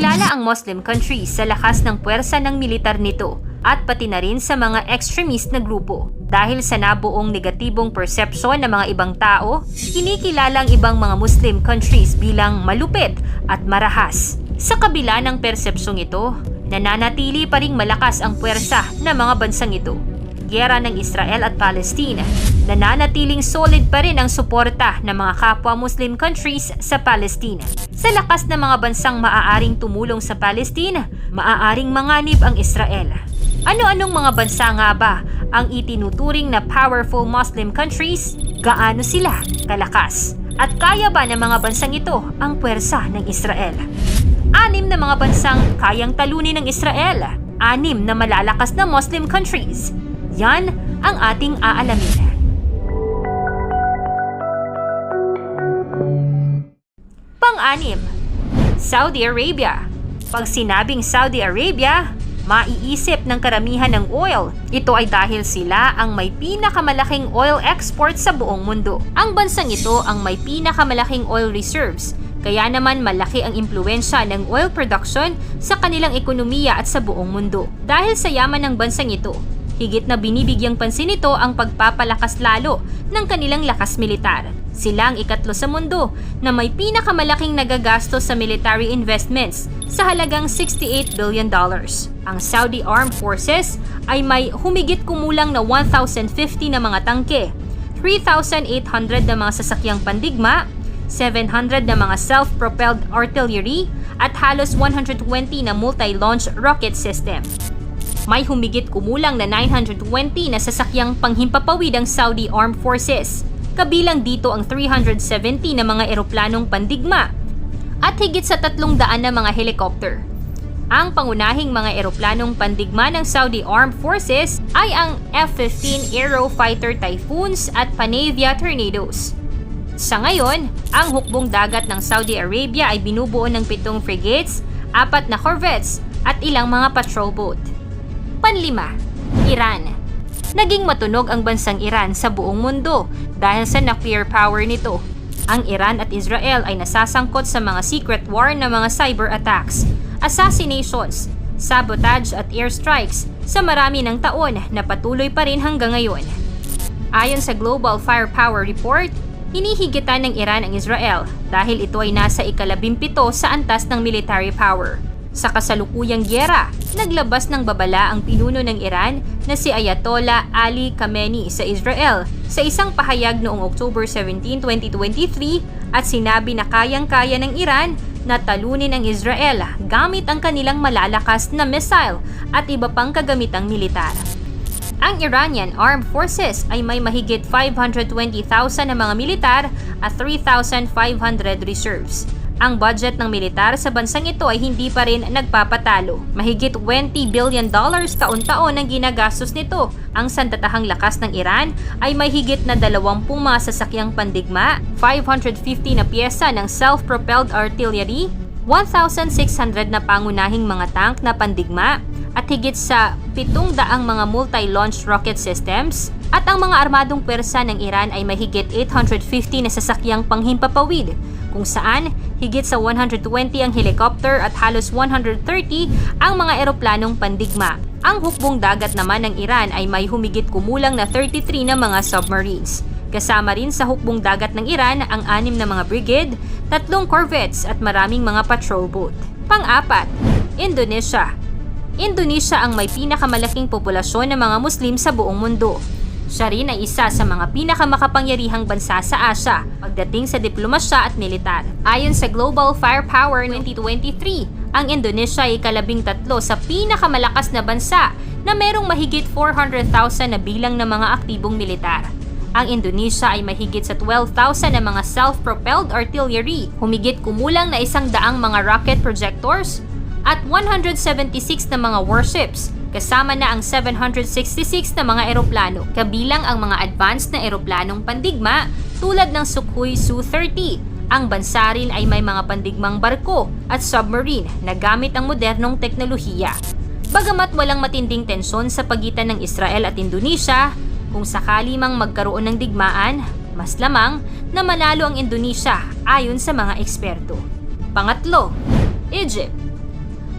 Kilala ang Muslim countries sa lakas ng puwersa ng militar nito at pati na rin sa mga extremist na grupo. Dahil sa nabuong negatibong persepsyon ng mga ibang tao, kinikilala ang ibang mga Muslim countries bilang malupit at marahas. Sa kabila ng persepsyong ito, nananatili pa ring malakas ang puwersa ng mga bansang ito. Giyera ng Israel at Palestina, nananatiling solid pa rin ang suporta ng mga kapwa Muslim countries sa Palestina. Sa lakas ng mga bansang maaaring tumulong sa Palestina, maaaring manganib ang Israel. Ano-anong mga bansa nga ba ang itinuturing na powerful Muslim countries? Gaano sila kalakas? At kaya ba ng mga bansang ito ang puwersa ng Israel? Anim na mga bansang kayang talunin ng Israel. Anim na malalakas na Muslim countries. Yan ang ating aalamin. Pang-anim, Saudi Arabia. Pag sinabing Saudi Arabia, maiisip ng karamihan ng oil. Ito ay dahil sila ang may pinakamalaking oil export sa buong mundo. Ang bansang ito ang may pinakamalaking oil reserves, kaya naman malaki ang impluensya ng oil production sa kanilang ekonomiya at sa buong mundo. Dahil sa yaman ng bansang ito, higit na binibigyang pansin nito ang pagpapalakas lalo ng kanilang lakas militar. Sila ang ikatlo sa mundo na may pinakamalaking nagagastos sa military investments sa halagang 68 billion dollars. Ang Saudi Armed Forces ay may humigit kumulang na 1,050 na mga tangke, 3,800 na mga sasakyang pandigma, 700 na mga self-propelled artillery at halos 120 na multi-launch rocket system. May humigit kumulang na 920 na sasakyang panghimpapawid ang Saudi Armed Forces. Kabilang dito ang 370 na mga eroplanong pandigma at higit sa 300 na mga helicopter. Ang pangunahing mga eroplanong pandigma ng Saudi Armed Forces ay ang F-15 Aerofighter Typhoons at Panavia Tornadoes. Sa ngayon, ang hukbong dagat ng Saudi Arabia ay binubuo ng pitong frigates, apat na corvettes at ilang mga patrol boat. Panlima, Iran. Naging matunog ang bansang Iran sa buong mundo dahil sa nuclear power nito. Ang Iran at Israel ay nasasangkot sa mga secret war na mga cyber attacks, assassinations, sabotage at airstrikes sa marami ng taon na patuloy pa rin hanggang ngayon. Ayon sa Global Firepower Report, hinihigitan ng Iran ang Israel dahil ito ay nasa ikalabimpito sa antas ng military power. Sa kasalukuyang gyera, naglabas ng babala ang pinuno ng Iran na si Ayatollah Ali Khamenei sa Israel sa isang pahayag noong October 17, 2023 at sinabi na kayang-kaya ng Iran na talunin ang Israel gamit ang kanilang malalakas na missile at iba pang kagamitang militar. Ang Iranian Armed Forces ay may mahigit 520,000 na mga militar at 3,500 reserves. Ang budget ng militar sa bansang ito ay hindi pa rin nagpapatalo. Mahigit 20 billion dollars taon-taon ang ginagastos nito. Ang sandatahang lakas ng Iran ay may higit na 20 mga sasakyang pandigma, 550 na pyesa ng self-propelled artillery, 1,600 na pangunahing mga tank na pandigma, at higit sa 700 mga multi-launch rocket systems, at ang mga armadong pwersa ng Iran ay mahigit 850 na sasakyang panghimpapawid, kung saan higit sa 120 ang helicopter at halos 130 ang mga eroplanong pandigma. Ang hukbong dagat naman ng Iran ay may humigit kumulang na 33 na mga submarines. Kasama rin sa hukbong dagat ng Iran ang anim na mga brigade, tatlong corvettes at maraming mga patrol boat. Pang-apat, Indonesia. Indonesia ang may pinakamalaking populasyon ng mga Muslim sa buong mundo. Siya rin ay isa sa mga pinakamakapangyarihang bansa sa Asia pagdating sa diplomasya at militar. Ayon sa Global Firepower 2023, ang Indonesia ay kalabing tatlo sa pinakamalakas na bansa na merong mahigit 400,000 na bilang ng mga aktibong militar. Ang Indonesia ay mahigit sa 12,000 na mga self-propelled artillery, humigit kumulang na isang daang mga rocket projectors, at 176 na mga warships kasama na ang 766 na mga eroplano, kabilang ang mga advanced na eroplanong pandigma tulad ng Sukhoi Su-30. Ang bansa rin ay may mga pandigmang barko at submarine na gamit ang modernong teknolohiya. Bagamat walang matinding tensyon sa pagitan ng Israel at Indonesia, kung sakali mang magkaroon ng digmaan, mas lamang na manalo ang Indonesia ayon sa mga eksperto. Pangatlo, Egypt.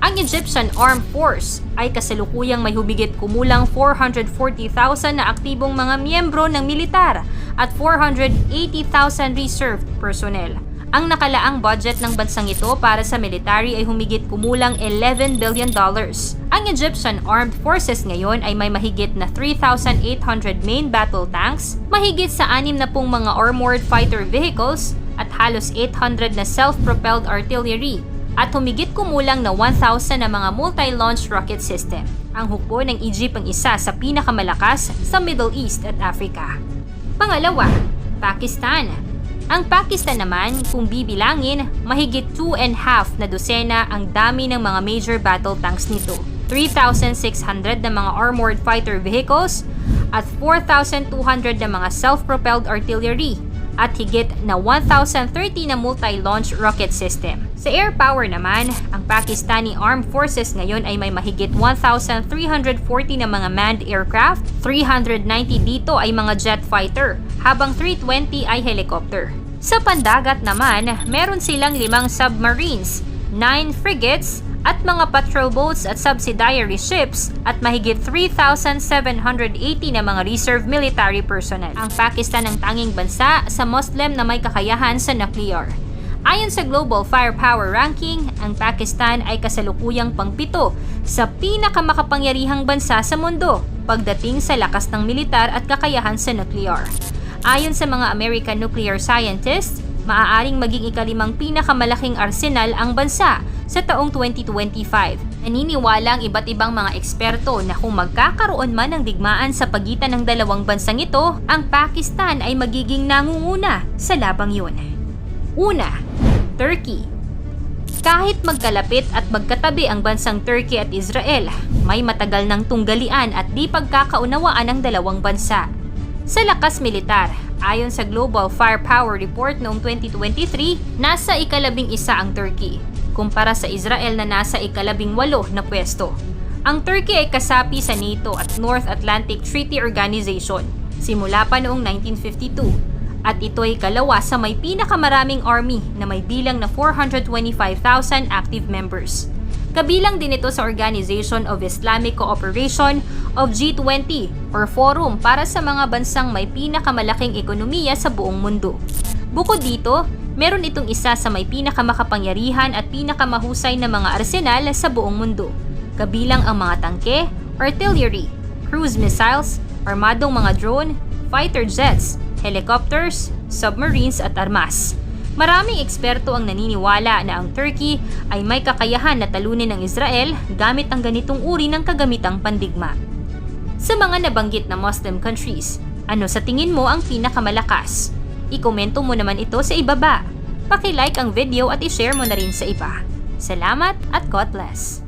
Ang Egyptian Armed Force ay kasalukuyang may humigit kumulang 440,000 na aktibong mga miyembro ng militar at 480,000 reserve personnel. Ang nakalaang budget ng bansang ito para sa military ay humigit kumulang 11 billion dollars. Ang Egyptian Armed Forces ngayon ay may mahigit na 3,800 main battle tanks, mahigit sa anim na pong mga armored fighter vehicles, at halos 800 na self-propelled artillery at humigit kumulang na 1,000 na mga multi-launch rocket system. Ang hukbo ng Egypt ang isa sa pinakamalakas sa Middle East at Africa. Pangalawa, Pakistan. Ang Pakistan naman, kung bibilangin, mahigit 2 and half na dosena ang dami ng mga major battle tanks nito. 3,600 na mga armored fighter vehicles at 4,200 na mga self-propelled artillery at higit na 1,030 na multi-launch rocket system. Sa air power naman, ang Pakistani Armed Forces ngayon ay may mahigit 1,340 na mga manned aircraft, 390 dito ay mga jet fighter, habang 320 ay helicopter. Sa pandagat naman, meron silang limang submarines, 9 frigates, at mga patrol boats at subsidiary ships at mahigit 3,780 na mga reserve military personnel. Ang Pakistan ang tanging bansa sa Muslim na may kakayahan sa nuclear. Ayon sa Global Firepower Ranking, ang Pakistan ay kasalukuyang pangpito sa pinakamakapangyarihang bansa sa mundo pagdating sa lakas ng militar at kakayahan sa nuclear. Ayon sa mga American nuclear scientists, maaaring maging ikalimang pinakamalaking arsenal ang bansa sa taong 2025. Naniniwala ang iba't ibang mga eksperto na kung magkakaroon man ng digmaan sa pagitan ng dalawang bansang ito, ang Pakistan ay magiging nangunguna sa labang yun. Una, Turkey. Kahit magkalapit at magkatabi ang bansang Turkey at Israel, may matagal ng tunggalian at di pagkakaunawaan ng dalawang bansa. Sa lakas militar, ayon sa Global Firepower Report noong 2023, nasa ikalabing isa ang Turkey, kumpara sa Israel na nasa ikalabing walo na pwesto. Ang Turkey ay kasapi sa NATO at North Atlantic Treaty Organization simula pa noong 1952 at ito ay kalawa sa may pinakamaraming army na may bilang na 425,000 active members. Kabilang din ito sa Organization of Islamic Cooperation of G20 or forum para sa mga bansang may pinakamalaking ekonomiya sa buong mundo. Bukod dito, meron itong isa sa may pinakamakapangyarihan at pinakamahusay na mga arsenal sa buong mundo. Kabilang ang mga tangke, artillery, cruise missiles, armadong mga drone, fighter jets, helicopters, submarines at armas. Maraming eksperto ang naniniwala na ang Turkey ay may kakayahan na talunin ng Israel gamit ang ganitong uri ng kagamitang pandigma. Sa mga nabanggit na Muslim countries, ano sa tingin mo ang pinakamalakas? Ikomento mo naman ito sa ibaba. Paki-like ang video at i-share mo na rin sa iba. Salamat at God bless!